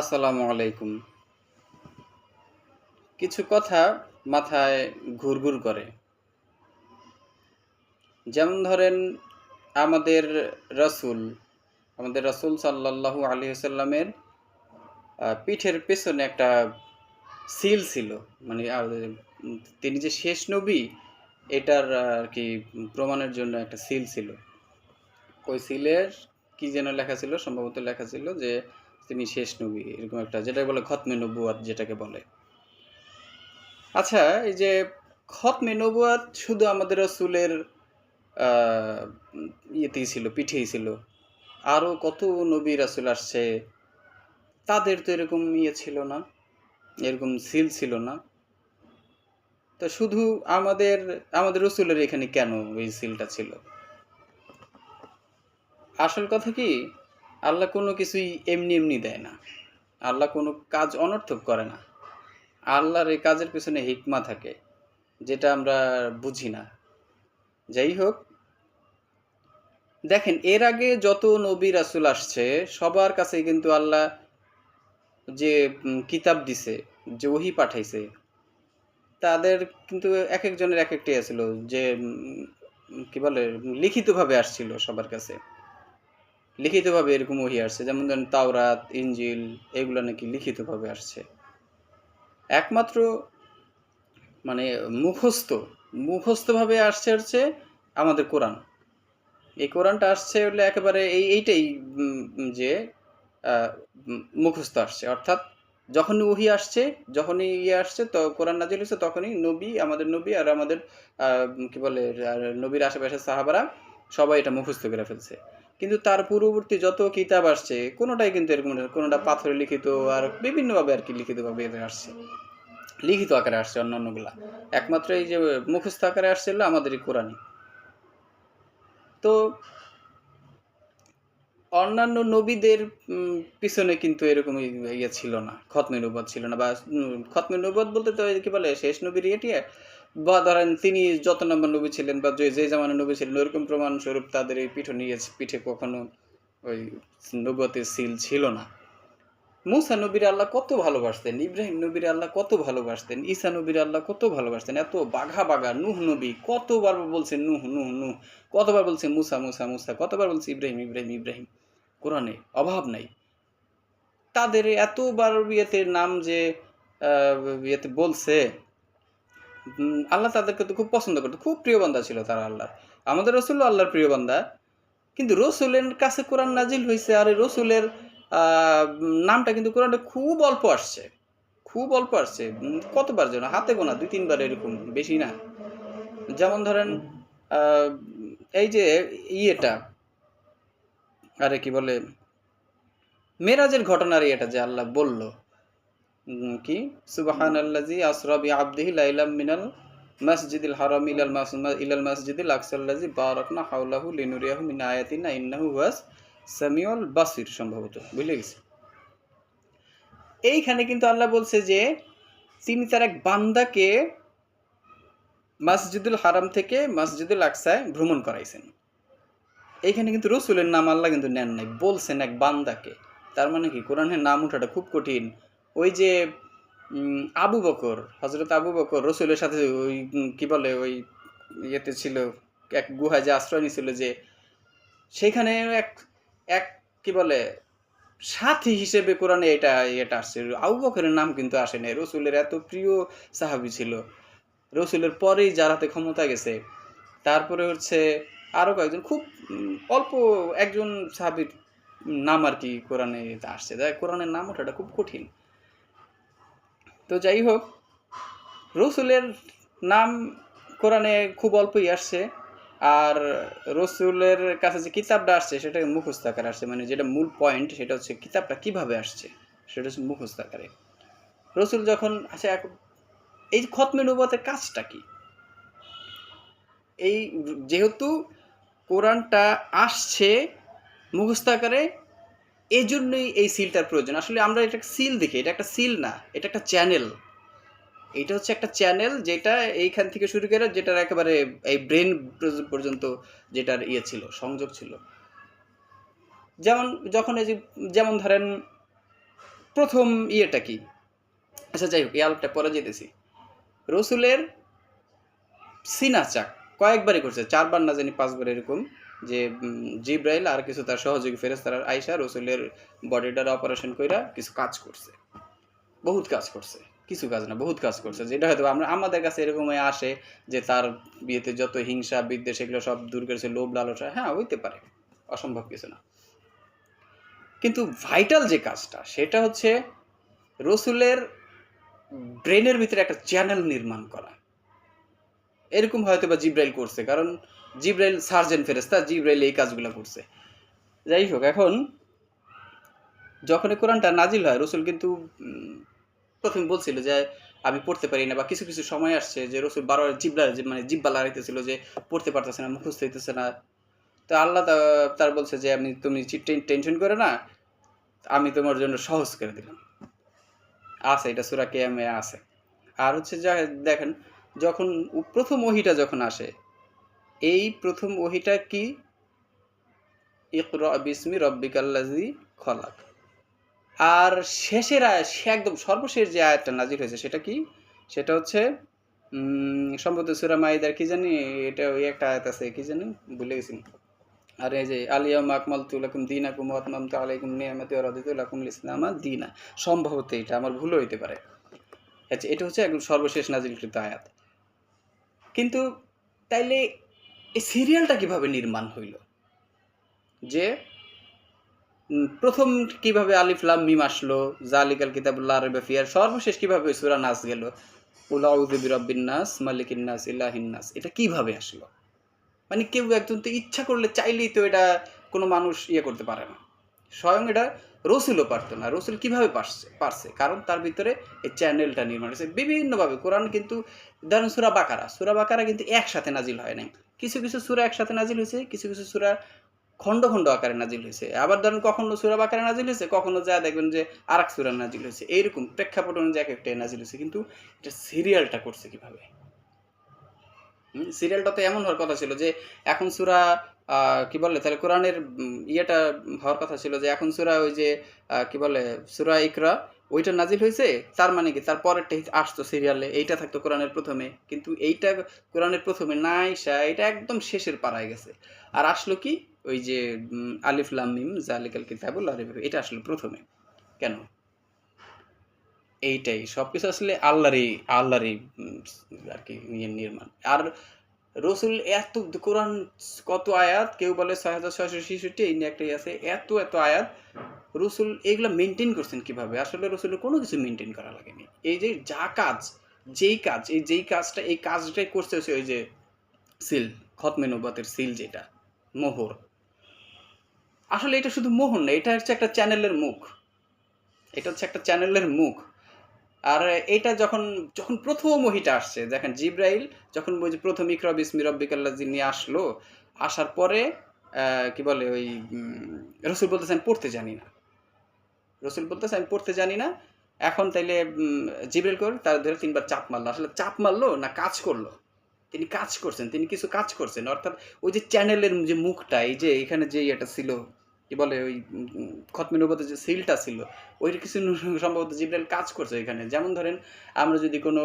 আসসালামু আলাইকুম। কিছু কথা মাথায় ঘুরঘুর করে। যেমন ধরেন, আমাদের রসুল আমাদের রসুল সাল্লাল্লাহু আলী সাল্লামের পিঠের পেছনে একটা সিল ছিল। মানে তিনি যে শেষ নবী, এটার আর কি প্রমাণের জন্য একটা সিল ছিল। ওই সিলের কি যেন লেখা ছিল, সম্ভবত লেখা ছিল যে তিনি শেষ নবী, এরকম একটা যেটা বলে খতমে নবুয়াত যেটাকে বলে। আচ্ছা এই যে খতমে নবুয়াত শুধু আমাদের রসুলের ইয়েতেই ছিল, পিঠেই ছিল। আরও কত নবী রাসুল আসছে, তাদের তো এরকম ইয়ে ছিল না, এরকম সিল ছিল না। তো শুধু আমাদের আমাদের রসুলের এখানে কেন ওই সিলটা ছিল? আসল কথা কি? আল্লাহ কোনো কিছুই এমনি এমনি দেয় না। আল্লাহ কোনো কাজ অনর্থক করে না। আল্লাহর এই কাজের পেছনে হিকমা থাকে, যেটা আমরা বুঝি না। যাই হোক, দেখেন, এর আগে যত নবী রাসুল আসছে, সবার কাছে কিন্তু আল্লাহ যে কিতাব দিছে, যে ওহি পাঠাইছে, তাদের কিন্তু এক একজনের এক একটি আছিল, যে কি বলে, লিখিতভাবে আসছিল সবার কাছে। লিখিতভাবে এরকম ওহি আসছে। যেমন ধরেন তাওরাত ইঞ্জিল এগুলো নাকি লিখিতভাবে আসছে। একমাত্র মানে মুখস্থ, মুখস্থভাবে আসছে হচ্ছে আমাদের কোরআন। এই কোরআনটা আসছে হলে একেবারে এই, এইটাই যে মুখস্থ আসছে। অর্থাৎ যখনই ওহি আসছে, যখনই ইয়ে আসছে, তো কোরআন নাজিল হচ্ছে তখনই নবী, আমাদের নবী আর আমাদের কি বলে নবীর আশেপাশে সাহাবারা সবাই এটা মুখস্থ করে ফেলছে। কিন্তু তার পূর্ববর্তী যত কিতাব আসছে, কোনোটাই কিন্তু এরকম কোনোটা পাথরে লিখিত আর বিভিন্নভাবে আর কি লিখিতভাবে এদের আসছে। লিখিত আকারে আসছে অন্যান্যগুলা। একমাত্র এই যে মুখস্থ আকারে আসছিল আমাদের এই কোরআনই। তো অন্যান্য নবীদের পিছনে কিন্তু এরকম ইয়ে ছিল না, খতমে নবদ ছিল না বা খতমে নবদ বলতে তো কি বলে, শেষ নবীর ইয়েটি বা ধরেন তিনি যত নম্বর নবী ছিলেন বা যে যে জামানের নবী ছিলেন ওইরকম প্রমাণ স্বরূপ তাদের এই পিঠ নিয়ে পিঠে কখনো ওই নবতের সিল ছিল না। মুসা নবীর আল্লাহ কত ভালোবাসতেন, ইব্রাহিম নবীর আল্লাহ কত ভালোবাসতেন, ঈসা নবীর আল্লাহ কত ভালোবাসতেন, এত বাঘা বাঘা, নুহ নবী, কতবার বলছেন নুহ নুহ নুহ, কতবার বলছেন মুসা মুসা মুসা, কতবার বলছে ইব্রাহিম ইব্রাহিম ইব্রাহিম। কোরআনে অভাব নাই। তাদের এতবার ইয়েতে নাম যে ইয়েতে বলছে আল্লাহ তাদেরকে তো খুব পছন্দ করতো খুব প্রিয় বান্দা ছিল তারা আল্লাহর। আমাদের রসুল আল্লাহর প্রিয় বান্দা। কিন্তু রসুলের কাছে কোরআন নাজিল হয়েছে আর এই রসুলের নামটা কিন্তু কোরআনে খুব অল্প আসছে। খুব অল্প আসছে কতবার যেন হাতে গোনা দুই তিনবার এরকম বেশি না। যেমন ধরেন এই যে ইয়েটা আরে কি বলে মেরাজের ঘটনার এটা যে আল্লাহ বলল কি? সুবাহান আল্লাজি আসরাবি আব্দিহি লাইলাম মিনাল মসজিদিল হারাম ইলাল ইলাল মসজিদিল আকসাল্লাজি বারাকনা হাওলাহু লিনুরিয়াহু মিন আয়াতিনা ইন্নাহু ওয়াস সামিউল বাসির সম্ভবত। বুঝলে গেছি? এইখানে কিন্তু আল্লাহ বলছে যে তিনি তার এক বান্দাকে মসজিদুল হারাম থেকে মসজিদুল আকসায় ভ্রমণ করাইছেন। এইখানে কিন্তু রসুলের নাম আল্লাহ কিন্তু নেন নাই, বলছেন এক বান্দাকে। তার মানে কি? কোরআনের নাম ওঠাটা খুব কঠিন। ওই যে আবু বকর হজরত আবু বকর, রসুলের সাথে ওই কি বলে ওই ইয়েতে ছিল, এক গুহায় যে আশ্রয় নিয়েছিল যে, সেখানে এক এক কি বলে, সাথী হিসেবে কোরআনে এটা এটা আসছে। আবু বকরের নাম কিন্তু আসে নাই, রসুলের এত প্রিয় সাহাবি ছিল। রসুলের পরেই যার হাতে ক্ষমতা গেছে, তারপরে হচ্ছে আরও কয়েকজন, খুব অল্প একজন সাহাবির নাম আর কি কোরআনে আসছে। তাই কোরআনের নাম ওঠাটা খুব কঠিন। তো যাই হোক, রসুলের নাম কোরআনে খুব অল্পই আসছে। আর রসুলের কাছে যে কিতাবটা আসছে, সেটা মুখস্থ আকারে আসছে। মানে যেটা মূল পয়েন্ট সেটা হচ্ছে কিতাবটা কীভাবে আসছে, সেটা হচ্ছে মুখস্থ আকারে। রসুল যখন এখন এই খতমে নবতের কাজটা কি? এই যেহেতু কোরআনটা আসছে মুখস্থ আকারে এই জন্যই এই সিলটার প্রয়োজন। আসলে আমরা এটা সিল দেখি, এটা একটা সিল না, এটা একটা চ্যানেল। এটা হচ্ছে একটা চ্যানেল যেটা এইখান থেকে শুরু করে যেটার একেবারে এই ব্রেন পর্যন্ত যেটার ইয়ে ছিল, সংযোগ ছিল। যেমন যখন এই যে, যেমন ধরেন প্রথম ইয়েটা কি? আচ্ছা যাই হোক, এই আলোকটা পরে যেতেছি। রসুলের সিনা চাক কয়েকবারই করছে, চারবার না জানি পাঁচবার এরকম। যে জিব্রাইল আর কিছু তার সহযোগী ফেরেস্তার আইসা রসুলের বডিটার অপারেশন কইরা কিছু কাজ করছে। বহুত কাজ করছে। কিছু কাজ না, বহুত কাজ করছে। যেটা হয়তো আমরা, আমাদের কাছে এরকম আসে যে, তার বিয়েতে যত হিংসা, বিদ্বেষ এগুলো সব দূর করেছে, লোভ, লালসা হ্যাঁ হইতে পারে। অসম্ভব কিছু না। কিন্তু ভাইটাল যে কাজটা, সেটা হচ্ছে রসুলের ব্রেনের ভিতরে একটা চ্যানেল নির্মাণ করা। এরকম হয়তো বা জিব্রাইল করছে, কারণ জিব্রাইল সার্জেন ফেরেস্তা জিব্রাইল এই কাজগুলো করছে। যাই হোক, এখন যখন কোরআনটা নাজিল হয়, রসুল কিন্তু প্রথমে বলছিল যে, আমি পড়তে পারি না বা কিছু কিছু সময় আসছে যে, রসুল বারবার জিব্লা মানে জিব্বা লাগাইতেছিল যে, পড়তে পারতেছে না, মুখস্থ হইতেছে না। তো আল্লাহ তার বলছে যে, আমি, তুমি টেনশন করে না, আমি তোমার জন্য সহজ করে দিলাম। আছে, এটা সুরা কেয়ামে আছে। আর হচ্ছে যা, দেখেন যখন প্রথম ওহিটা যখন আসে, এই প্রথম ওহিটা কি? বিসমি রব্বিকাল্লাজি খলাক। আর শেষের আয়াত একদম সর্বশেষ যে আয়াতটা নাজির হয়েছে, সেটা কি? সেটা হচ্ছে সম্ভবত সুরা মাইদার কি জানি? এটা ওই একটা আয়াত আছে, কি জানি? ভুলে গেছি। আর এই যে আলিয়াম আকমাল তুলাকুম দিন আকুম আতমাম নিয়ামতি রাদিতুলাকুম ইসলামা দিনা। সম্ভবত এটা, আমার ভুল হইতে পারে। আচ্ছা এটা হচ্ছে একদম সর্বশেষ নাজিলকৃত আয়াত। কিন্তু তাইলে এই সিরিয়ালটা কীভাবে নির্মাণ হইল? যে প্রথম কীভাবে আলিফ লাম মিম আসলো, জালিকাল কিতাবুল্লাহ রবে ফিয়ার সর্বশেষ কীভাবে সুরা নাস গেল? উলাউযু বিরাব্বিন নাস, মালিকিন নাস, ইলাহিন নাস, এটা কীভাবে আসলো? মানে কেউ একজন তো ইচ্ছা করলে চাইলেই তো এটা কোনো মানুষ ইয়ে করতে পারে না। স্বয়ং এটা রসুলও পারতো না, রসুল কীভাবে পারছে পারছে? কারণ তার ভিতরে এই চ্যানেলটা নির্মাণ হয়েছে। বিভিন্নভাবে কোরআন কিন্তু ধরেন সুরা বাকারা সুরা বাকারা কিন্তু একসাথে নাজিল হয় নাই। কিছু কিছু সুরা একসাথে নাজিল হয়েছে, কিছু কিছু সুরা খণ্ড খণ্ড আকারে নাজিল হয়েছে। আবার ধরেন কখনো সুরা বাকারে নাজিল হয়েছে, কখনো যা দেখবেন যে আর এক সুরা নাজিল হয়েছে। এইরকম প্রেক্ষাপট অনুযায়ী এক একটা নাজিল হয়েছে। কিন্তু এটা সিরিয়ালটা করছে কীভাবে? সিরিয়ালটা তো এমন হওয়ার কথা ছিল যে এখন সুরা কি বলে, তাহলে কোরআনের ইয়েটা হওয়ার কথা ছিল যে এখন সুরা ওই যে কি বলে, সুরা ইকরা, ওইটা নাজিল হয়েছে, তার মানে কি, তার পরেরটা আসতো সিরিয়ালে এইটা থাকতো কোরআনের প্রথমে, কিন্তু এইটা কোরআনের প্রথমে নাই, সা এটা একদম শেষের পাড়ায় গেছে। আর আসলো কি, ওই যে আলিফ লামিম জালিকাল কিতাবুল আরিফ এটা আসলো প্রথমে, কেন? এইটাই, সবকিছু আসলে আল্লাহরই আল্লাহরই আর কি নির্মাণ। আর রসুল এত, কোরআন কত আয়াত? কেউ বলে ছয় হাজার ছয়শো ছেষট্টি, এই নিয়ে একটাই আছে। এত এত আয়াত। রসুল এইগুলো মেনটেন করছেন কীভাবে? আসলে রসুলের কোনো কিছু মেনটেন করা লাগেনি। এই যে যা কাজ, যেই কাজ, এই যেই কাজটা, এই কাজটাই করছে ওই যে সিল, খতমে নবাতের সিল যেটা, মোহর। আসলে এটা শুধু মোহর না, এটা হচ্ছে একটা চ্যানেলের মুখ। এটা হচ্ছে একটা চ্যানেলের মুখ। আর এটা যখন যখন প্রথম ওহিটা আসছে, দেখেন জিব্রাইল যখন ওই যে প্রথম ইকরা বিসমি রব্বিকাল্লাহ নিয়ে আসলো, আসার পরে কি বলে ওই রসুল বলতেছে, আমি পড়তে জানি না। রসুল বলতেছে, আমি পড়তে জানি না। এখন তাইলে জিব্রাইল কর তার ধরে তিনবার চাপ মারলো। আসলে চাপ মারলো না কাজ করল? তিনি কাজ করছেন, তিনি কিছু কাজ করছেন। অর্থাৎ ওই যে চ্যানেলের যে মুখটা, এই যে এখানে যে ইয়েটা ছিল কি বলে ওই খতমে নবতের যে সিলটা ছিল, ওইটা কিছু সম্ভবত জিব্রাইল কাজ করছে এখানে। যেমন ধরেন, আমরা যদি কোনো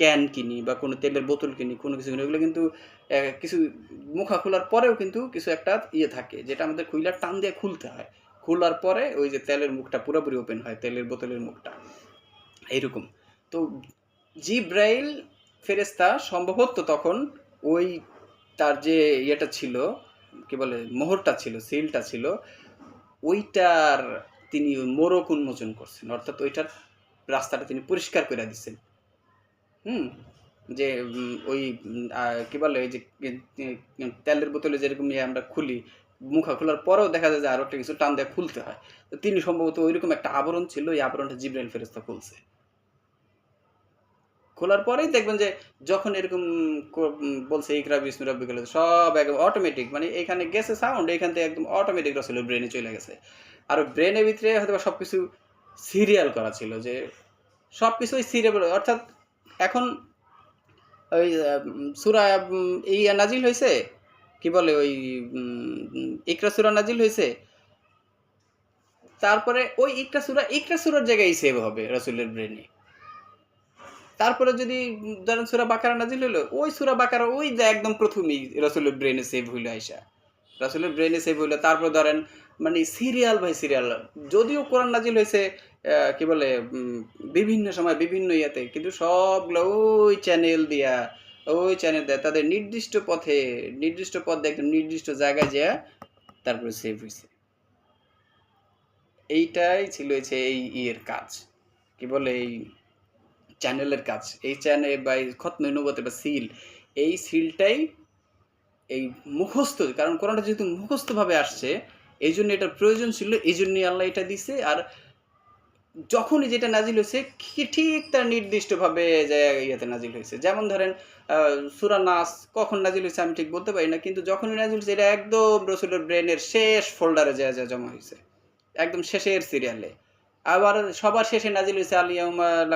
ক্যান কিনি বা কোনো তেলের বোতল কিনি, কোনো কিছু কিনি, ওগুলো কিন্তু কিছু মুখা খোলার পরেও কিন্তু কিছু একটা ইয়ে থাকে, যেটা আমাদের খুইলার টান দিয়ে খুলতে হয়। খোলার পরে ওই যে তেলের মুখটা পুরোপুরি ওপেন হয়, তেলের বোতলের মুখটা। এইরকম। তো জিব্রাইল ফেরেস্তা সম্ভবত তখন ওই তার যে ইয়েটা ছিল কি বলে, মোহরটা ছিল, সিলটা ছিল, ওইটার তিনি মোরক উন্মোচন করছেন। অর্থাৎ ওইটার রাস্তাটা তিনি পরিষ্কার করে দিচ্ছেন। হুম? যে ওই কি বলে, ওই যে তেলের বোতলে যেরকম ইয়ে আমরা খুলি, মুখা খোলার পরেও দেখা যায় যে আরও একটা কিছু টান দিয়ে খুলতে হয়। তো তিনি সম্ভবত ওইরকম একটা আবরণ ছিল এই আবরণটা জিব্রাইল ফেরেস্তা খুলছে। খোলার পরেই দেখবেন যে যখন এরকম বলছে ইকরা বিষ্ণু রব্বি গেলে সব একদম অটোমেটিক মানে এখানে গেছে সাউন্ড এখান থেকে একদম অটোমেটিক রসলের ব্রেনে চলে গেছে। আর ব্রেনের ভিতরে হয়তো সব কিছু সিরিয়াল করা ছিল যে সব কিছুই সিরিয়াল অর্থাৎ এখন ওই সুরা এই নাজিল হয়েছে? কি বলে ওই ইকরা সুরা নাজিল হয়েছে? তারপরে ওই ইকরা সুরা, ইকরা সুরার জায়গায় সেভ হবে রসুলের ব্রেনে তারপরে যদি ধরেন সুরা বাকারা নাজিল হলো ওই সুরা বাকারা ওই যে একদম প্রথমেই রসুলের ব্রেনে সেভ হইল আইসা। রসুলের ব্রেনে সেভ হইল, তারপর ধরেন মানে সিরিয়াল বাই সিরিয়াল যদিও কোরআন নাজিল হয়েছে কি বলে বিভিন্ন সময়, বিভিন্ন ইয়েতে, কিন্তু সবগুলো ওই চ্যানেল দিয়া, ওই চ্যানেল দেয় তাদের নির্দিষ্ট পথে নির্দিষ্ট পথে একদম নির্দিষ্ট জায়গায় যা তারপরে সেভ হয়েছে এইটাই ছিল এই ইয়ের কাজ। কি বলে এই চ্যানেলের কাজ। এই চ্যানেল বা খতনে নবতে বা সিল এই সিলটাই এই মুখস্থ, কারণ কোরআনটা যেহেতু মুখস্থভাবে আসছে, এই জন্য এটার প্রয়োজন ছিল, এই জন্যই আল্লাহ এটা দিছে। আর যখনই যেটা নাজিল হয়েছে ঠিক তার নির্দিষ্টভাবে ইয়েতে নাজিল হয়েছে। যেমন ধরেন সুরা নাস কখন নাজিল হয়েছে আমি ঠিক বলতে পারি না, কিন্তু যখনই নাজিল হয়েছে, এটা একদম রসুলের ব্রেনের শেষ ফোল্ডারে যা যা জমা হয়েছে। একদম শেষের সিরিয়ালে আবার সবার শেষে নাজিল হয়েছে আলিয়াউমা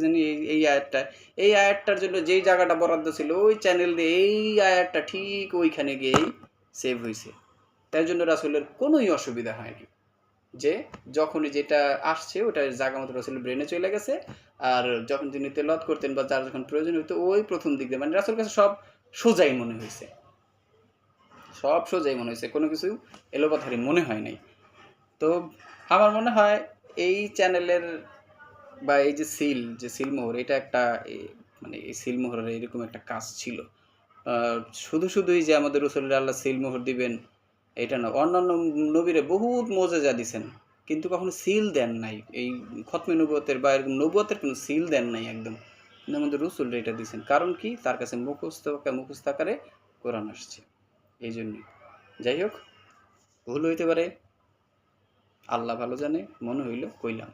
জানি এই- আয়াতটা। এই আয়াতটার জন্য যেই জায়গাটা বরাদ্দ ছিল, ওই চ্যানেল দিয়ে এই আয়াতটা ঠিক ওইখানে গিয়েই সেভ হয়েছে। তাই জন্য রাসুলের কোনোই অসুবিধা হয়নি। যে যখনই যেটা আসছে, ওটা জায়গা মতো রাসুলের ব্রেনে চলে গেছে, আর যখন তিনি তেলত করতেন বা যার যখন প্রয়োজন হতো ওই প্রথম দিক দিয়ে মানে রাসুল কাছে সব সোজাই মনে হয়েছে। সব সোজাই মনে হয়েছে, কোনো কিছু এলোপাথারি মনে হয় নাই। তো আমার মনে হয় এই চ্যানেলের বা এই যে সিল, যে সিলমোহর, এটা একটা মানে এই সিলমোহরের এরকম একটা কাজ ছিল। শুধু শুধুই যে আমাদের রসুল্লাহ আল্লাহ সিলমোহর দিবেন, এটা না। অন্যান্য নবীরে বহুত মজেজা দিছেন, কিন্তু কখনো সিল দেন নাই। এই খতমে নবুয়তের বা এরকম নবুয়তের কোনো সিল দেন নাই একদম। কিন্তু আমাদের রসুল এটা দিছেন। কারণ কি? তার কাছে মুখস্থ মুখস্থ আকারে কোরআন আসছে। এই জন্যই। যাই হোক, ভুল হইতে পারে। আল্লাহ ভালো জানে মনে হইল কইলাম।